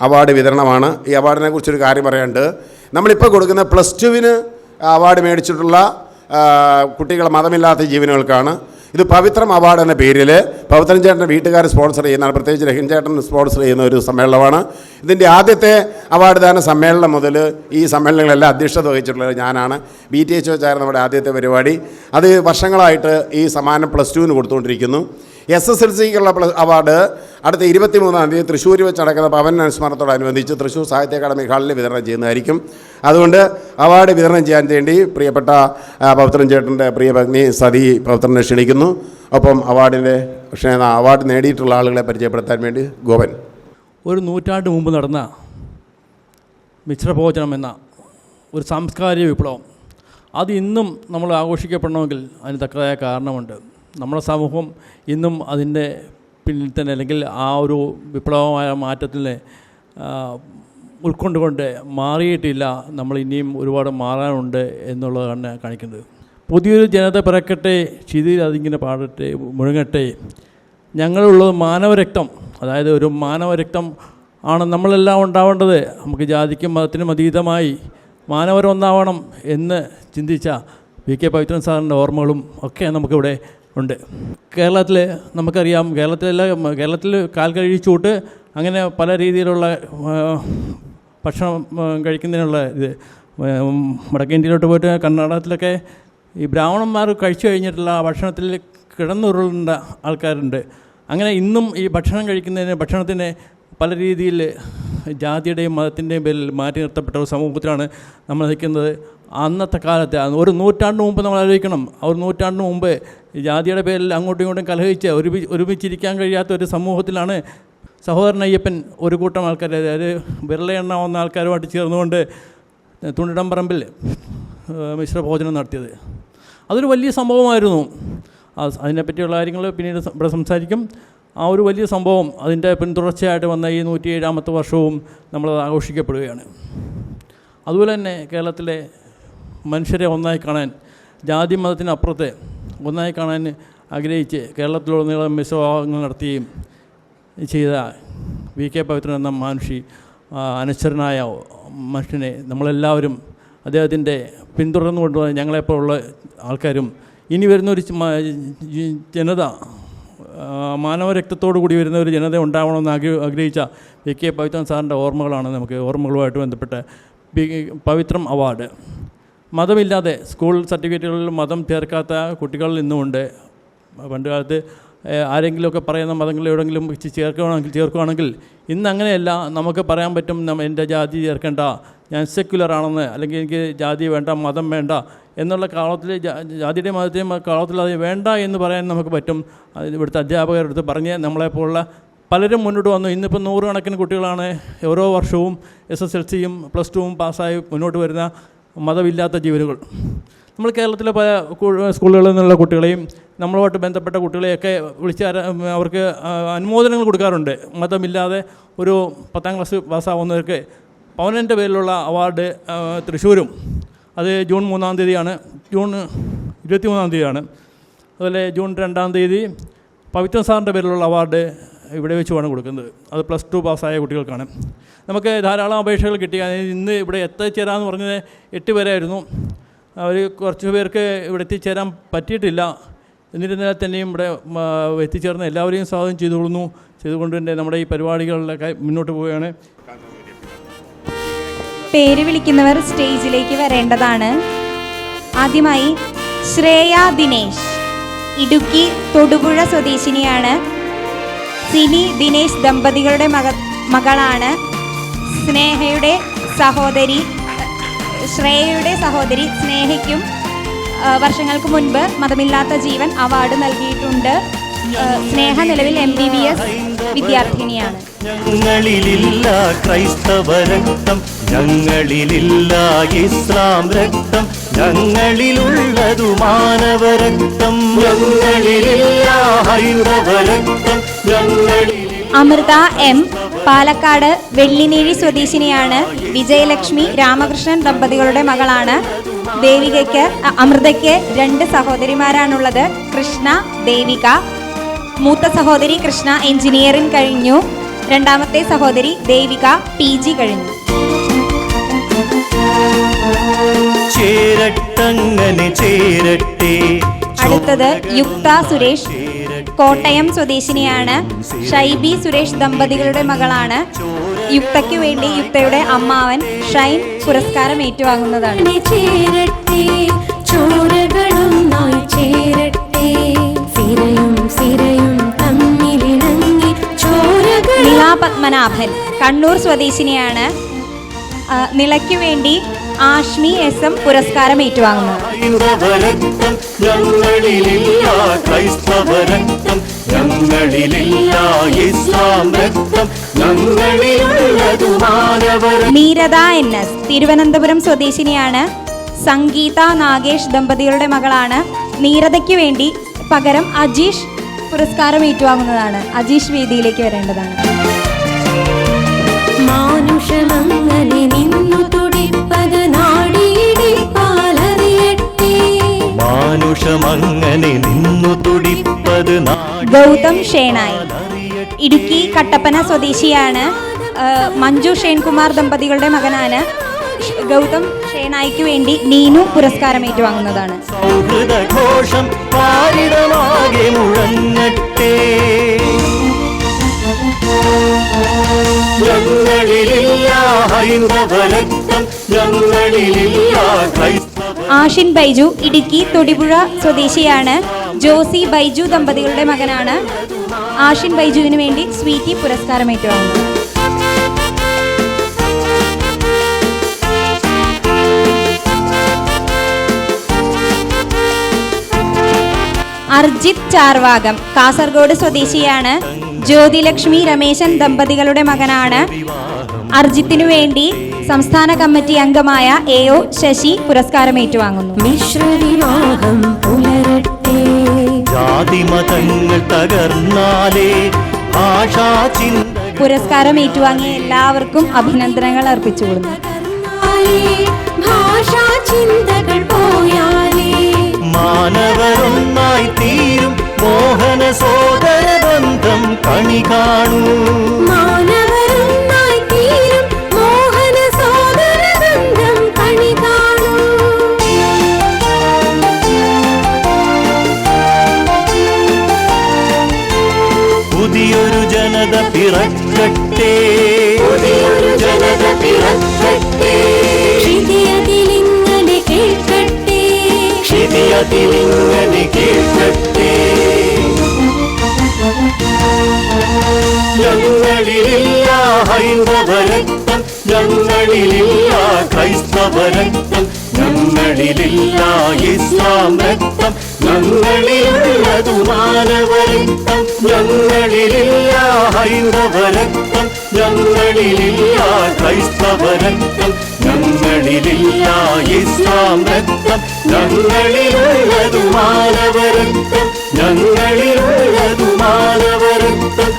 Award വിതരണമാണ്. ഈ അവാർഡിനെ കുറിച്ചൊരു കാര്യം പറയാനുണ്ട്. നമ്മളിപ്പോൾ കൊടുക്കുന്ന പ്ലസ് ടുവിന് അവാർഡ് മേടിച്ചിട്ടുള്ള കുട്ടികൾ മതമില്ലാത്ത ജീവനുകൾക്കാണ്. ഇത് പവിത്രം അവാർഡ് എന്ന പേരിൽ പവിത്രൻ ചേട്ടന്റെ വീട്ടുകാർ സ്പോൺസർ ചെയ്യുന്നതാണ്. പ്രത്യേകിച്ച് രഹിൻ ചേട്ടൻ സ്പോൺസർ ചെയ്യുന്ന ഒരു സമ്മേളനമാണ്. ഇതിന്റെ ആദ്യത്തെ അവാർഡ് ദാന സമ്മേളനം മുതൽ ഈ സമ്മേളനങ്ങളെല്ലാം അധ്യക്ഷത വഹിച്ചിട്ടുള്ളത് ഞാനാണ്. ബി ടി എച്ച് വെച്ചായിരുന്നു നമ്മുടെ ആദ്യത്തെ പരിപാടി. അത് വർഷങ്ങളായിട്ട് ഈ സമ്മാനം പ്ലസ് ടുവിന് കൊടുത്തുകൊണ്ടിരിക്കുന്നു. എസ് എസ് എൽ സിക്കുള്ള പ്ലസ് അവാർഡ് അടുത്ത ഇരുപത്തി മൂന്നാം തീയതി തൃശ്ശൂർ വെച്ച് നടക്കുന്ന പവൻ അനുസ്മരണത്തോടനുബന്ധിച്ച് തൃശ്ശൂർ സാഹിത്യ അക്കാദമി ഹാളിൽ വിതരണം ചെയ്യുന്നതായിരിക്കും. അതുകൊണ്ട് അവാർഡ് വിതരണം ചെയ്യാൻ വേണ്ടി പ്രിയപ്പെട്ട പൗത്രൻ ചേട്ടന്റെ പ്രിയ പത്നി സതി പവിത്രനെ ക്ഷണിക്കുന്നു. ഒപ്പം അവാർഡിന്റെ ക്ഷണ അവാർഡ് നേടിയിട്ടുള്ള ആളുകളെ പരിചയപ്പെടുത്താൻ വേണ്ടി ഗോപൻ. ഒരു നൂറ്റാണ്ട് മുമ്പ് നടന്ന മിശ്രഭോജനം എന്ന ഒരു സാംസ്കാരിക വിപ്ലവം. അത് ഇന്നും നമ്മൾ ആഘോഷിക്കപ്പെടണമെങ്കിൽ അതിന് തക്കതായ കാരണമുണ്ട്. നമ്മുടെ സമൂഹം ഇന്നും അതിന്റെ പിന്നിൽ തന്നെ അല്ലെങ്കിൽ ആ ഒരു വിപ്ലവമായ മാറ്റത്തിനെ ഉൾക്കൊണ്ടുകൊണ്ട് മാറിയിട്ടില്ല. നമ്മൾ ഇനിയും ഒരുപാട് മാറാനുണ്ട് എന്നുള്ളതാണ് കാണിക്കുന്നത്. പുതിയൊരു ജനത പിറക്കട്ടെ ചിതിയിൽ അതിങ്ങനെ പാടട്ടെ മുഴങ്ങട്ടെ. ഞങ്ങളുള്ളത് മാനവരക്തം. അതായത് ഒരു മാനവരക്തം ആണ് നമ്മളെല്ലാം ഉണ്ടാവേണ്ടത്. നമുക്ക് ജാതിക്കും മതത്തിനും അതീതമായി മാനവരൊന്നാവണം എന്ന് ചിന്തിച്ച വി കെ പവിത്രൻ സാറിന്റെ ഓർമ്മകളും ഒക്കെ നമുക്കിവിടെ ഉണ്ട്. കേരളത്തിൽ നമുക്കറിയാം കേരളത്തിലെ കേരളത്തിൽ കാൽ കഴിച്ചൂട്ട് അങ്ങനെ പല രീതിയിലുള്ള ഭക്ഷണം കഴിക്കുന്നതിനുള്ള ഇത്. വടക്കേ ഇന്ത്യയിലോട്ട് പോയിട്ട് കർണാടകത്തിലൊക്കെ ഈ ബ്രാഹ്മണന്മാർ കഴിച്ചു കഴിഞ്ഞിട്ടുള്ള ആ ഭക്ഷണത്തിൽ കിടന്നുരുളുന്ന ആൾക്കാരുണ്ട്. അങ്ങനെ ഇന്നും ഈ ഭക്ഷണം കഴിക്കുന്നതിന് ഭക്ഷണത്തിന് പല രീതിയിൽ ജാതിയുടെയും മതത്തിന്റെയും പേരിൽ മാറ്റി നിർത്തപ്പെട്ട ഒരു സമൂഹത്തിലാണ് നമ്മൾ നിൽക്കുന്നത്. അന്നത്തെ കാലത്ത് ഒരു നൂറ്റാണ്ട് മുമ്പ് നമ്മൾ ആലോചിക്കണം. ഒരു നൂറ്റാണ്ട് മുമ്പ് ജാതിയുടെ പേരിൽ അങ്ങോട്ടും ഇങ്ങോട്ടും കലഹിച്ച് ഒരുമി ഒരുമിച്ചിരിക്കാൻ കഴിയാത്ത ഒരു സമൂഹത്തിലാണ് സഹോദരൻ അയ്യപ്പൻ ഒരു കൂട്ടം ആൾക്കാർ അതായത് വിരളയെണ്ണാവുന്ന ആൾക്കാരുമായിട്ട് ചേർന്നുകൊണ്ട് തുണ്ടിടം പറമ്പിൽ ഏഹ്, മിശ്രഭോജനം നടത്തിയത്. അതൊരു വലിയ സംഭവമായിരുന്നു. അതിനെപ്പറ്റിയുള്ള കാര്യങ്ങൾ പിന്നീട് ഇവിടെ സംസാരിക്കും. ആ ഒരു വലിയ സംഭവം അതിന്റെ പിന്തുടർച്ചയായിട്ട് വന്ന ഈ നൂറ്റി ഏഴാമത്തെ വർഷവും നമ്മളത് ആഘോഷിക്കപ്പെടുകയാണ്. അതുപോലെ തന്നെ കേരളത്തിലെ മനുഷ്യരെ ഒന്നായി കാണാൻ ജാതി മതത്തിനപ്പുറത്തെ ഒന്നായി കാണാൻ ആഗ്രഹിച്ച് കേരളത്തിലുടനീളം മിശ്രഭാവങ്ങൾ നടത്തുകയും ചെയ്ത വി കെ പവിത്രൻ എന്ന മനുഷ്യ അനശ്വരനായ മനുഷ്യനെ നമ്മളെല്ലാവരും അദ്ദേഹത്തിന്റെ പിന്തുടർന്നു കൊണ്ടുവന്ന ഞങ്ങളെപ്പോലുള്ള ആൾക്കാരും ഇനി വരുന്ന ഒരു ജനത മാനവരക്തത്തോടു കൂടി വരുന്ന ഒരു ജനത ഉണ്ടാവണമെന്ന് ആഗ്ര- ആഗ്രഹിച്ച വി കെ പവിത്രൻ സാറിന്റെ ഓർമ്മകളാണ് നമുക്ക് ഓർമ്മകളുമായിട്ട് ബന്ധപ്പെട്ട് പവിത്രം അവാർഡ്. മതമില്ലാതെ സ്കൂൾ സർട്ടിഫിക്കറ്റുകളിൽ മതം ചേർക്കാത്ത കുട്ടികൾ ഇന്നുമുണ്ട്. പണ്ട് കാലത്ത് ആരെങ്കിലുമൊക്കെ പറയുന്ന മതങ്ങൾ എവിടെയെങ്കിലും വെച്ച് ചേർക്കുകയാണെങ്കിൽ ചേർക്കുകയാണെങ്കിൽ ഇന്ന് അങ്ങനെയല്ല. നമുക്ക് പറയാൻ പറ്റും എന്റെ ജാതി ചേർക്കേണ്ട ഞാൻ സെക്യുലർ ആണെന്ന് അല്ലെങ്കിൽ എനിക്ക് ജാതി വേണ്ട മതം വേണ്ട എന്നുള്ള കാലത്തിൽ ജാതിയുടെ മതത്തെയും കാലത്തിൽ അത് വേണ്ട എന്ന് പറയാൻ നമുക്ക് പറ്റും. ഇവിടുത്തെ അധ്യാപകരുടെ അടുത്ത് പറഞ്ഞ് നമ്മളെപ്പോലുള്ള പലരും മുന്നോട്ട് വന്നു. ഇന്നിപ്പോൾ നൂറുകണക്കിന് കുട്ടികളാണ് ഓരോ വർഷവും എസ് എസ് എൽ സിയും പ്ലസ് ടുവും പാസ്സായി മുന്നോട്ട് വരുന്ന മതമില്ലാത്ത ജീവനുകൾ. നമ്മൾ കേരളത്തിലെ പല സ്കൂളുകളിൽ നിന്നുള്ള കുട്ടികളെയും നമ്മളുമായിട്ട് ബന്ധപ്പെട്ട കുട്ടികളെയൊക്കെ വിളിച്ച് അവർക്ക് അനുമോദനങ്ങൾ കൊടുക്കാറുണ്ട്. മതമില്ലാതെ ഒരു പത്താം ക്ലാസ് പാസ്സാവുന്നവർക്ക് പവനന്റെ പേരിലുള്ള അവാർഡ് തൃശ്ശൂരും. അത് ജൂൺ മൂന്നാം തീയതിയാണ്. ജൂൺ ഇരുപത്തി മൂന്നാം തീയതിയാണ്. അതുപോലെ ജൂൺ രണ്ടാം തീയതി പവിത്ര സാറിന്റെ പേരിലുള്ള അവാർഡ് ഇവിടെ വെച്ചുമാണ് കൊടുക്കുന്നത്. അത് പ്ലസ് ടു പാസ്സായ കുട്ടികൾക്കാണ്. നമുക്ക് ധാരാളം അപേക്ഷകൾ കിട്ടി. ഇന്ന് ഇവിടെ എത്തിച്ചേരാമെന്ന് പറഞ്ഞത് എട്ട് പേരായിരുന്നു. അവർ കുറച്ച് പേർക്ക് ഇവിടെ എത്തിച്ചേരാൻ പറ്റിയിട്ടില്ല. എന്നിരുന്നാൽ തന്നെയും ഇവിടെ എത്തിച്ചേർന്ന എല്ലാവരെയും സ്വാഗതം ചെയ്തുകൊള്ളുന്നു. ചെയ്തുകൊണ്ട് തന്നെ നമ്മുടെ ഈ പരിപാടികളിലൊക്കെ മുന്നോട്ട് പോവുകയാണ്. പേര് വിളിക്കുന്നവർ സ്റ്റേജിലേക്ക് വരേണ്ടതാണ്. ആദ്യമായി ശ്രേയ ദിനേശ്. ഇടുക്കി തൊടുപുഴ സ്വദേശിനിയാണ് സിനി ദിനേശ് ദമ്പതികളുടെ മക മകളാണ്. സ്നേഹയുടെ സഹോദരി ശ്രേയയുടെ സഹോദരി സ്നേഹയ്ക്കും വർഷങ്ങൾക്ക് മുൻപ് മതമില്ലാത്ത ജീവൻ അവാർഡ് നൽകിയിട്ടുണ്ട്. സ്നേഹ നിലവിൽ എം ബി ബി എസ് വിദ്യാർത്ഥിനിയാണ്. ഞങ്ങളിലില്ല ക്രൈസ്തവ രക്തം ഞങ്ങളിലില്ല ഇസ്ലാം രക്തം ഞങ്ങളിലുള്ളതു മാനവ രക്തം. ഞങ്ങളിലില്ല ഹൈന്ദവ രക്തം ഞങ്ങളിൽ അമൃത എം പാലക്കാട് വെള്ളിനീഴി സ്വദേശിനിയാണ് വിജയലക്ഷ്മി രാമകൃഷ്ണൻ ദമ്പതികളുടെ മകളാണ്. ദേവികയ്ക്ക് അമൃതയ്ക്ക് രണ്ട് സഹോദരിമാരാണുള്ളത്. കൃഷ്ണ ദേവിക മൂത്ത സഹോദരി കൃഷ്ണ എഞ്ചിനീയറിംഗ് കഴിഞ്ഞു. രണ്ടാമത്തെ സഹോദരി ദേവിക പി ജി കഴിഞ്ഞു. ചേരട്ടങ്ങനെ ചേരട്ടെ. അടുത്തത് യുക്ത സുരേഷ്. കോട്ടയം സ്വദേശിനിയാണ് ഷൈബി സുരേഷ് ദമ്പതികളുടെ മകളാണ്. യുക്തയ്ക്ക് വേണ്ടി യുക്തയുടെ അമ്മാവൻ ഷൈൻ പുരസ്കാരം ഏറ്റുവാങ്ങുന്നതാണ്. ചേരട്ടെ ചോരകളൊന്നായി ചേരട്ടെ പത്മനാഭൻ. കണ്ണൂർ സ്വദേശിനിയാണ് നിലയ്ക്ക് വേണ്ടി ആഷ്മി എസ് എം പുരസ്കാരം ഏറ്റുവാങ്ങുന്നത്. Meeratha N S. തിരുവനന്തപുരം സ്വദേശിനിയാണ് സംഗീത നാഗേഷ് ദമ്പതികളുടെ മകളാണ്. നീരതയ്ക്ക് വേണ്ടി പകരം അജീഷ് പുരസ്കാരം ഏറ്റുവാങ്ങുന്നതാണ്. അജീഷ് വേദിയിലേക്ക് വരേണ്ടതാണ്. ഗൗതം ഷേണായി. ഇടുക്കി കട്ടപ്പന സ്വദേശിയാണ് മഞ്ജു ഷേൺകുമാർ ദമ്പതികളുടെ മകനാണ്. ഗൗതം ഷേണായിക്ക് വേണ്ടി നീനു പുരസ്കാരം ഏറ്റുവാങ്ങുന്നതാണ്. സൗഹൃദഘോഷം മുഴങ്ങട്ടെ. ആഷിൻ ബൈജു ഇടുക്കി തൊടിപുഴ സ്വദേശിയാണ്. ജോസി ബൈജു ദമ്പതികളുടെ മകനാണ്. ആഷിൻ ബൈജുവിന് വേണ്ടി സ്വീറ്റി പുരസ്കാരം ഏറ്റുവാങ്ങുന്നത്. അർജിത് ചാർവാകം കാസർഗോഡ് സ്വദേശിയാണ്. ജ്യോതിലക്ഷ്മി രമേശൻ ദമ്പതികളുടെ മകനാണ്. അർജിത്തിനു വേണ്ടി സംസ്ഥാന കമ്മിറ്റി അംഗമായ എ ഒ ശശി പുരസ്കാരം ഏറ്റുവാങ്ങുന്നു. മിശ്രവിവാഹം പുലരട്ടെ. ജാതിമതങ്ങൾ തകർന്നാലേ ഭാഷാ ചിന്ത പുരസ്കാരം ഏറ്റുവാങ്ങിയ എല്ലാവർക്കും അഭിനന്ദനങ്ങൾ അർപ്പിച്ചുകൊള്ളുന്നു ഭാഷാ ചിന്തകൾ പോയാലേ. മാനവരൊന്നായി തീരും മോഹന സോദര ബന്ധം കണി കാണൂ. മാനവരൊന്നായി പിറക്കട്ടെ പുതിയൊരു ജനത പിറക്കട്ടെ. ക്ഷിതിയതിലിങ്ങനെ കേൾക്കട്ടെ. ക്ഷിതിയതിലിങ്ങനെ കേൾക്കട്ടെ. ഞങ്ങളിലില്ല ഹൈന്ദവരക്തം. ഞങ്ങളിലില്ല ക്രൈസ്തവരക്തം. ഞങ്ങളിലില്ല ഇസ്ലാം രക്തം. ഞങ്ങളിലുള്ളതു മാനവരക്തം ഞങ്ങളിലില്ല ഹൈന്ദവരക്തം ഞങ്ങളിലില്ല ക്രൈസ്തവരക്തം ഞങ്ങളിലില്ല ഇസ്ലാം രക്തം ഞങ്ങളിലുള്ളതു മാനവരക്തം ഞങ്ങളിലുള്ളതു മാനവരക്തം